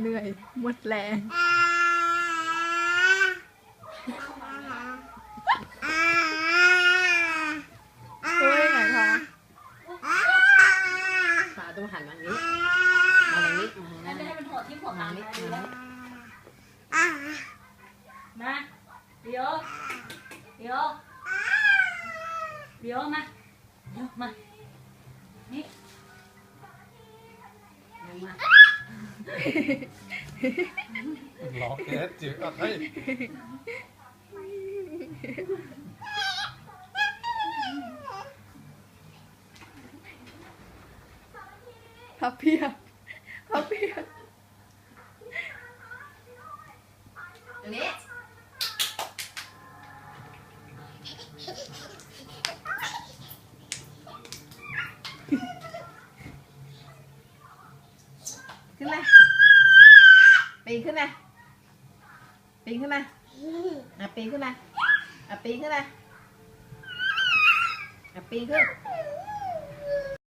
เหนื่อย หมดแรง โอ้ยไหนคะขาต้องหันมานี้มาทางนี้มาแล้วทางจะนี้ให้มันหัวทิ่มหัวมาหาทางงนี้ไปมาแล้ทางวนี้มาเดี๋ยวเดี๋ยวเดี๋ยวมาเดี๋ยวมานี่ ร้องเอ๊ะจิ๋วอะเฮ้ยพับเพียบพับเพียบตรง ขึ้นมาปีนขึ้นมาปีนขึ้นมาอะปีนขึ้นมาอะปีนขึ้นมาอะปีนขึ้น